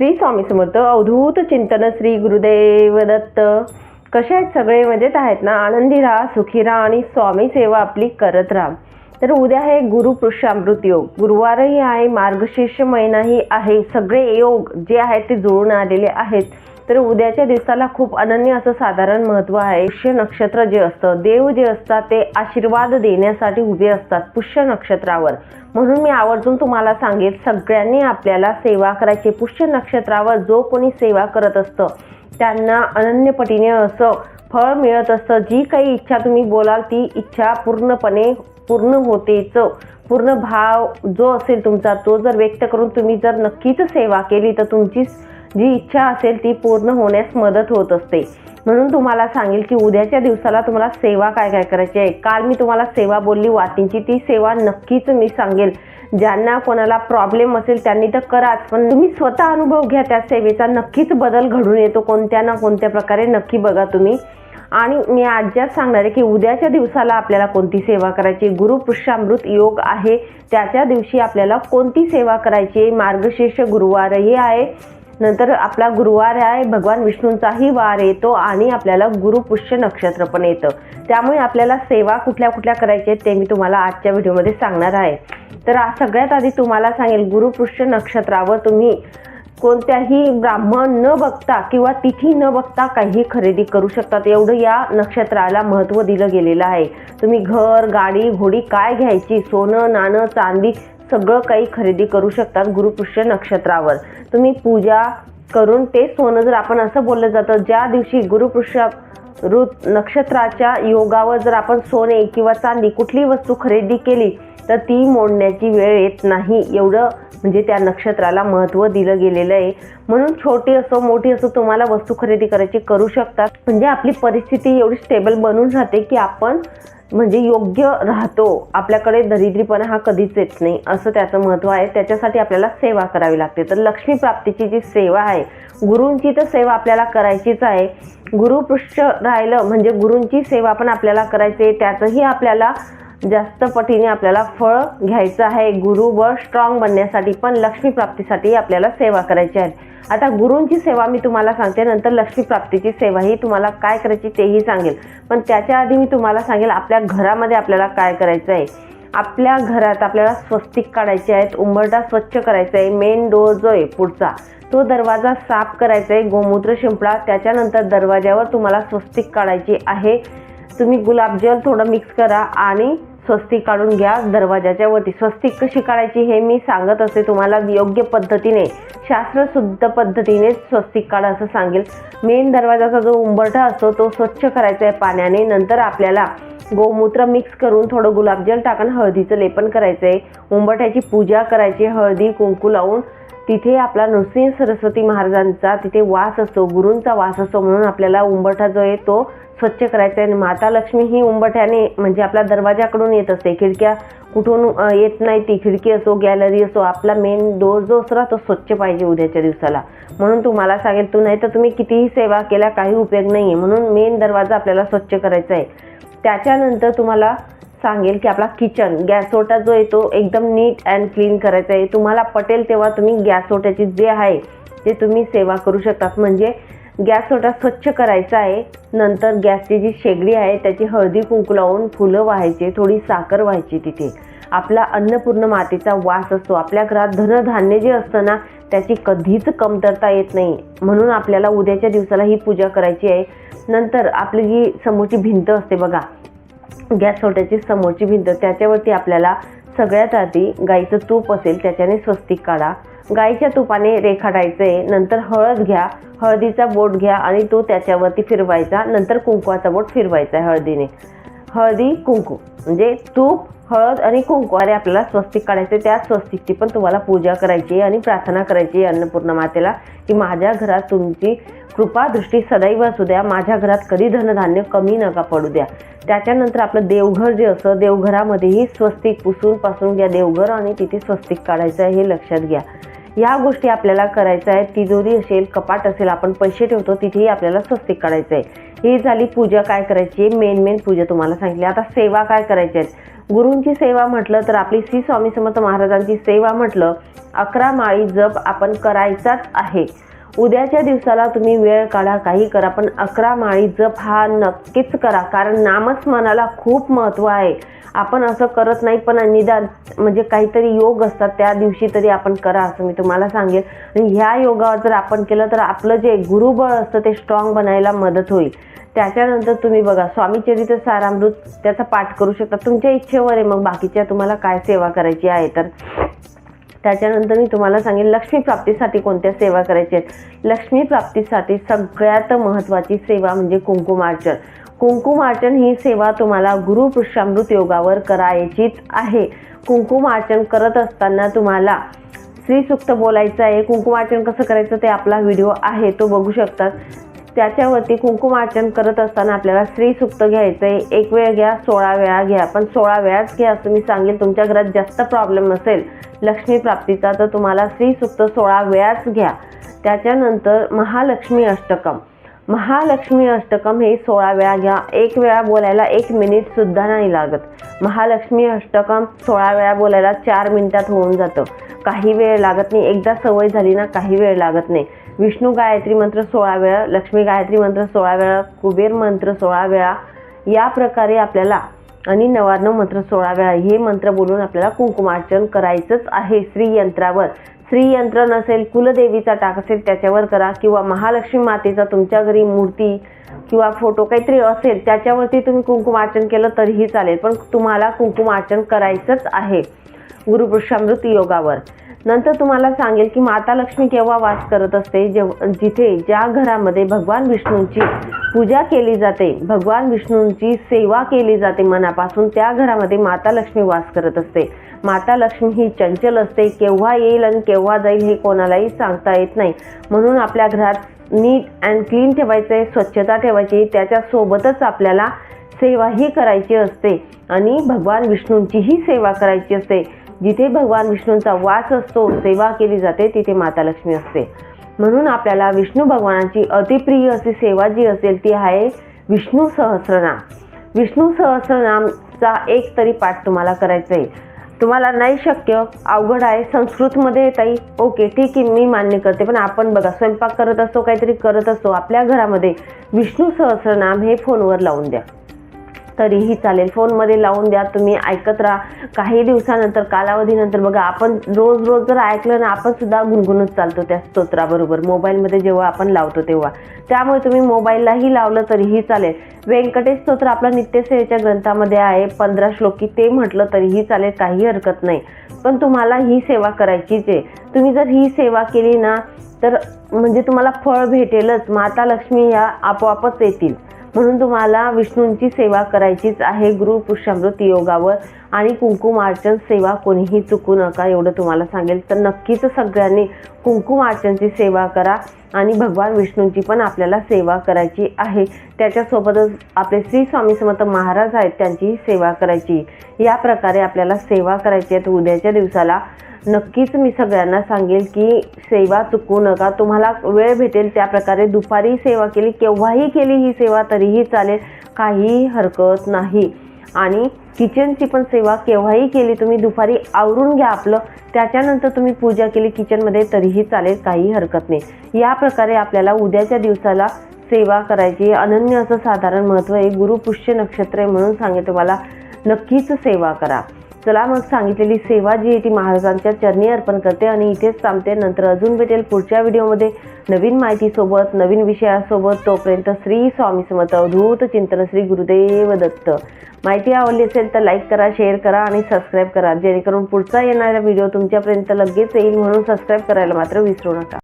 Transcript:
श्री स्वामी समर्थ अवधूत चिंतन श्री गुरुदेव दत्त कसे आहेत सगळे? मजेत आहेत ना? आनंदी राहा सुखी राहा आणि स्वामी सेवा आपली करत राहा. तर उद्या आहे गुरु पुरुषामृत योग. गुरुवारही आहे मार्गशीर्ष महिनाही आहे. सगळे योग जे आहेत ते जुळून आलेले आहेत. तर उद्याच्या दिवसाला खूप अनन्य असं साधारण महत्त्व आहे. पुष्य नक्षत्र जे असतं देव जे असतात ते आशीर्वाद देण्यासाठी उभे असतात पुष्य नक्षत्रावर. म्हणून मी आवर्जून तुम्हाला सांगेल सगळ्यांनी आपल्याला सेवा करायची. पुष्य नक्षत्रावर जो कोणी सेवा करत असतं त्यांना अनन्यपटीने असं फळ मिळत असतं. जी काही इच्छा तुम्ही बोलाल ती इच्छा पूर्णपणे पूर्ण होतेच पूर्ण भाव जो असेल तुमचा तो जर व्यक्त करून तुम्ही जर नक्कीच सेवा केली तर तुमची जी इच्छा असेल ती पूर्ण होण्यास मदत होत असते. म्हणून तुम्हाला सांगेल की उद्याच्या दिवसाला तुम्हाला सेवा काय काय करायची आहे? काल मी तुम्हाला सेवा बोलली वातींची. ती सेवा नक्कीच मी सांगेल. ज्यांना कोणाला प्रॉब्लेम असेल त्यांनी तर कराच पण तुम्ही स्वतः अनुभव घ्या त्या सेवेचा. नक्कीच बदल घडून येतो कोणत्या ना कोणत्या प्रकारे. नक्की बघा तुम्ही. आणि मी आजच्याच सांगणार आहे की उद्याच्या दिवसाला आपल्याला कोणती सेवा करायची? गुरुपुष्यामृत योग आहे. त्याच्या दिवशी आपल्याला कोणती सेवा करायची मार्गशीर्ष गुरुवारही आहे. नंतर आपला गुरुवार आहे भगवान विष्णूंचाही वार येतो आणि आपल्याला गुरुपुष्य नक्षत्र पण येतं. त्यामुळे आपल्याला सेवा कुठल्या कुठल्या करायच्या आहेत ते मी तुम्हाला आजच्या व्हिडिओमध्ये सांगणार आहे. तर आज सगळ्यात आधी तुम्हाला सांगेल गुरुपुष्य नक्षत्रावर तुम्ही कोणत्याही ब्राह्मण न बघता किंवा तिथी न बघता काही खरेदी करू शकतात. एवढं या नक्षत्राला महत्त्व दिलं गेलेलं आहे. तुम्ही घर गाडी घोडी काय घ्यायची? सोनं नाणं चांदी सगळं काही खरेदी करू शकतात गुरुपुष्य नक्षत्रावर. तुम्ही पूजा करून ते सोनं जर आपण असं बोललं जातं ज्या दिवशी गुरुपुष्य ऋत नक्षत्राच्या योगावर जर आपण सोने किंवा चांदी कुठली वस्तू खरेदी केली तर ती मोडण्याची वेळ येत नाही. एवढं म्हणजे त्या नक्षत्राला महत्त्व दिलं गेलेलं आहे. म्हणून छोटी असो मोठी असो तुम्हाला वस्तू खरेदी करायची करू शकतात. म्हणजे आपली परिस्थिती एवढी स्टेबल बनून राहते की आपण म्हणजे योग्य राहतो. आपल्याकडे दरिद्रीपणा हा कधीच येत नाही. असं त्याचं महत्त्व आहे. त्याच्यासाठी आपल्याला सेवा करावी लागते. तर लक्ष्मी प्राप्तीची जी सेवा आहे गुरूंची तर सेवा आपल्याला करायचीच आहे. गुरुपृष्ठ राहिलं म्हणजे गुरूंची सेवा पण आपल्याला करायची आहे. त्याचंही आपल्याला जास्त पटीने आपल्याला फळ घ्यायचं आहे. गुरु व स्ट्रॉंग बनण्यासाठी पण लक्ष्मी प्राप्तीसाठी आपल्याला सेवा करायची आहे. आता गुरूंची सेवा मी तुम्हाला सांगते. नंतर लक्ष्मी प्राप्तीची सेवा ही तुम्हाला काय करायची तेही सांगेल. पण त्याच्या आधी मी तुम्हाला सांगेल आपल्या घरामध्ये आपल्याला काय करायचं आहे. आपल्या घरात आपल्याला स्वस्तिक काढायचे आहेत. उंबरटा स्वच्छ करायचा आहे. मेन डोअर जो आहे पुढचा तो दरवाजा साफ करायचा आहे. गोमूत्र शिंपडा त्याच्यानंतर दरवाज्यावर तुम्हाला स्वस्तिक काढायची आहे. तुम्ही गुलाबजल थोडं मिक्स करा आणि स्वस्तिक काढून घ्या दरवाजाच्या वरती. स्वस्तिक कशी काढायची हे मी सांगत असते तुम्हाला योग्य पद्धतीने शास्त्रशुद्ध पद्धतीने स्वस्तिक काढा असं सांगेल. मेन दरवाजाचा जो उंबरठा असतो तो स्वच्छ करायचा आहे पाण्याने. नंतर आपल्याला गोमूत्र मिक्स करून थोडं गुलाबजल टाकून हळदीचं लेपन करायचं आहे उंबरठ्याची पूजा करायची हळदी कुंकू लावून तिथे आपला नृसिंह सरस्वती महाराजांचा तिथे वास असतो गुरूंचा वास असतो म्हणून आपल्याला उंबरठा जो आहे तो स्वच्छ करायचा आहे. आणि माता लक्ष्मी ही उंबरठ्याने म्हणजे आपल्या दरवाजाकडून येत असते. खिडक्या कुठून येत नाही ती. खिडकी असो गॅलरी असो आपला मेन डोर जो असतो तो स्वच्छ पाहिजे उद्याच्या दिवसाला. म्हणून तुम्हाला सांगेल तू नाही तर तुम्ही कितीही सेवा केल्या काही उपयोग नाही आहे म्हणून मेन दरवाजा आपल्याला स्वच्छ करायचा आहे. त्याच्यानंतर तुम्हाला सांगेल की आपला किचन गॅसोटा जो आहे तो एकदम नीट अँड क्लीन करायचा आहे. तुम्हाला पटेल तेव्हा तुम्ही गॅसोट्याची जे आहे ते तुम्ही सेवा करू शकतात. म्हणजे गॅस ओटा स्वच्छ करायचा आहे नंतर गॅसची जी शेगडी आहे त्याची हळदी कुंकू लावून फुलं व्हायचे थोडी साखर व्हायची तिथे. आपला अन्नपूर्ण मातेचा वास असतो. आपल्या घरात धनधान्य जे असतं ना त्याची कधीच कमतरता येत नाही. म्हणून आपल्याला उद्याच्या दिवसाला ही पूजा करायची आहे. नंतर आपली जी समोरची भिंत असते बघा गॅस सोट्याची समोरची भिंत त्याच्यावरती आपल्याला सगळ्यात आधी गाईचं तूप असेल त्याच्याने स्वस्तिक काढा. गाईच्या तुपाने रेखाटायचं आहे नंतर हळद घ्या हळदीचा बोट घ्या आणि तो त्याच्यावरती फिरवायचा नंतर कुंकवाचा बोट फिरवायचा आहे हळदीने. हळदी कुंकू. म्हणजे तूप हळद आणि कुंकू अरे आपल्याला स्वस्तिक काढायचे त्या स्वस्तिकची पण तुम्हाला पूजा करायची आहे आणि प्रार्थना करायची आहे अन्नपूर्ण मातेला की माझ्या घरात तुमची कृपा दृष्टी सदैव असू द्या. माझ्या घरात कधी धनधान्य कमी नका पडू द्या. त्याच्यानंतर आपलं देवघर जे असतं देवघरामध्येही स्वस्तिक पुसून पासून घ्या देवघर आणि तिथे स्वस्तिक काढायचं आहे हे लक्षात घ्या. या गोष्टी आपल्याला करायच्या आहेत. तिजोरी असेल कपाट असेल आपण पैसे ठेवतो तिथेही आपल्याला स्वस्तिक काढायचं आहे. ही झाली पूजा काय करायची? आहे मेन मेन पूजा तुम्हाला सांगितली. आता सेवा काय करायची आहेत? गुरूंची सेवा म्हटलं तर आपली श्री स्वामी समर्थ महाराजांची सेवा म्हटलं अकरा माळी जप आपण करायचाच आहे. उद्याच्या दिवसाला तुम्ही वेळ काढा काही करा पण अकरा माळी जप हा नक्कीच करा कारण नामस्मरणाला खूप महत्त्व आहे. आपण असं करत नाही पण निदान म्हणजे काहीतरी योग असतात त्या दिवशी तरी आपण करा असं मी तुम्हाला सांगेल. आणि ह्या योगावर जर आपण केलं तर आपलं जे गुरुबळ असतं ते स्ट्रॉंग बनायला मदत होईल. त्याच्यानंतर तुम्ही बघा स्वामीचरित्र सारामृत त्याचा पाठ करू शकता. तुमच्या इच्छेवर आहे मग बाकीच्या तुम्हाला काय सेवा करायची आहे तर त्याच्यानंतर मी तुम्हाला सांगेन लक्ष्मी प्राप्तीसाठी कोणत्या सेवा करायच्या आहेत? लक्ष्मी प्राप्तीसाठी सगळ्यात महत्त्वाची सेवा म्हणजे कुंकुमार्चन कुंकुमार्चन ही सेवा तुम्हाला गुरुपुष्यामृत योगावर करायचीच आहे. कुंकुमार्चन करत असताना तुम्हाला श्रीसुक्त बोलायचं आहे. कुंकुमार्चन कसं करायचं ते आपला व्हिडिओ आहे तो बघू शकतात. त्याच्यावरती कुंकुमार्चन करत असताना आपल्याला श्रीसुक्त घ्यायचं आहे एक वेळ घ्या सोळा वेळा घ्या. पण सोळा वेळाच घ्या असं मी सांगेल. तुमच्या घरात जास्त प्रॉब्लेम असेल लक्ष्मी प्राप्तीचा तर तुम्हाला श्रीसुक्त सोळा वेळाच घ्या. त्याच्यानंतर महालक्ष्मी अष्टकम. महालक्ष्मी अष्टकम हे सोळा वेळा घ्या. एक वेळा बोलायला एक मिनिटसुद्धा नाही लागत. महालक्ष्मी अष्टकम सोळा वेळा बोलायला चार मिनिटात होऊन जातं. काही वेळ लागत नाही. एकदा सवय झाली ना काही वेळ लागत नाही. विष्णू गायत्री मंत्र सोळा वेळा लक्ष्मी गायत्री मंत्र सोळा वेळा कुबेर मंत्र सोळा वेळा या प्रकारे आपल्याला आणि नवार्णव मंत्र सोळा वेळा हे मंत्र बोलून आपल्याला कुंकुमार्चन करायचंच आहे श्रीयंत्रावर. श्रीयंत्र नसेल कुलदेवीचा टाक असेल त्याच्यावर करा. किंवा महालक्ष्मी मातेचा तुमच्या घरी मूर्ती किंवा फोटो काहीतरी असेल त्याच्यावरती तुम्ही कुंकुमार्चन केलं तरीही चालेल. पण तुम्हाला कुंकुमार्चन करायचंच आहे. गुरुपुरुषामृत योगावर नंतर तुम्हाला सांगेल की माता लक्ष्मी केव्हा वास करत असते? जेव जिथे ज्या घरामध्ये भगवान विष्णूंची पूजा केली जाते भगवान विष्णूंची सेवा केली जाते मनापासून त्या घरामध्ये माता लक्ष्मी वास करत असते. माता लक्ष्मी ही चंचल असते केव्हा येईल आणि केव्हा जाईल हे कोणालाही सांगता येत नाही. म्हणून आपल्या घरात नीट अँड क्लीन ठेवायचं आहे स्वच्छता ठेवायची त्याच्यासोबतच आपल्याला सेवाही करायची असते. आणि भगवान विष्णूंचीही सेवा करायची असते. जिथे भगवान विष्णूंचा वास असतो सेवा केली जाते तिथे माता लक्ष्मी असते. म्हणून आपल्याला विष्णू भगवानाची अतिप्रिय अशी सेवा जी असेल ती आहे विष्णू सहस्रनाम. विष्णू सहस्रनामचा एक तरी पाठ तुम्हाला करायचा आहे. तुम्हाला नाही शक्य अवघड आहे संस्कृतमध्ये ताई. ओके ठीक आहे मी मान्य करते पण आपण बघा स्वयंपाक करत असतो काहीतरी करत असतो आपल्या घरामध्ये विष्णू सहस्रनाम हे फोनवर लावून द्या. तरीही चालेल. फोनमध्ये लावून द्या तुम्ही ऐकत राहा. काही दिवसानंतर कालावधीनंतर बघा आपण रोज रोज जर ऐकलं ना आपण सुद्धा गुणगुणत चालतो त्या स्तोत्राबरोबर. मोबाईलमध्ये जेव्हा आपण लावतो तेव्हा. त्यामुळे तुम्ही मोबाईललाही लावलं तरीही चालेल. व्यंकटेश स्तोत्र आपला नित्यसेवेच्या ग्रंथामध्ये आहे. पंधरा श्लोकी ते म्हटलं तरीही चालेल काही हरकत नाही. पण तुम्हाला ही सेवा करायचीच आहे. तुम्ही जर ही सेवा केली ना तर म्हणजे तुम्हाला फळ भेटेलच. माता लक्ष्मी ह्या आपोआपच येतील. म्हणून तुम्हाला विष्णूंची सेवा करायचीच आहे. गुरु पुष्यामृत योगावर आणि कुंकुमार्चन सेवा कोणीही चुकू नका एवढं तुम्हाला सांगेल. तर नक्कीच सगळ्यांनी कुंकुमार्चनची सेवा करा आणि भगवान विष्णूंची पण आपल्याला सेवा करायची आहे. त्याच्यासोबतच आपले श्री स्वामी समर्थ महाराज आहेत त्यांचीही सेवा करायची. या प्रकारे आपल्याला सेवा करायची आहे. तर उद्याच्या दिवसाला नक्कीच मी सगळ्यांना सांगेल की सेवा चुकू नका. तुम्हाला वेळ भेटेल त्या प्रकारे दुपारी सेवा केली केव्हाही केली ही सेवा तरीही चालेल. काही हरकत नाही. आणि किचनची पण सेवा केव्हाही केली तुम्ही दुपारी आवरून घ्या आपलं. त्याच्यानंतर तुम्ही पूजा केली किचनमध्ये तरीही चालेल. काही हरकत नाही. या प्रकारे आपल्याला उद्याच्या दिवसाला सेवा करायची. अनन्य असं साधारण महत्त्व आहे. गुरुपुष्य नक्षत्र आहे म्हणून सांगेल तुम्हाला. नक्कीच सेवा करा. चला मग सांगितलेली सेवा जी आहे ती महाराजांच्या चरणी अर्पण करते आणि इथेच थांबते. नंतर अजून भेटेल पुढच्या व्हिडिओमध्ये. नवीन माहितीसोबत नवीन विषयासोबत तोपर्यंत श्री स्वामी समर्थ अवधूत चिंतन श्री गुरुदेव दत्त. माहिती आवडली असेल तर लाईक करा शेअर करा आणि सबस्क्राईब करा. जेणेकरून पुढचा येणारा व्हिडिओ तुमच्यापर्यंत लगेच येईल म्हणून सबस्क्राईब करायला मात्र विसरू नका.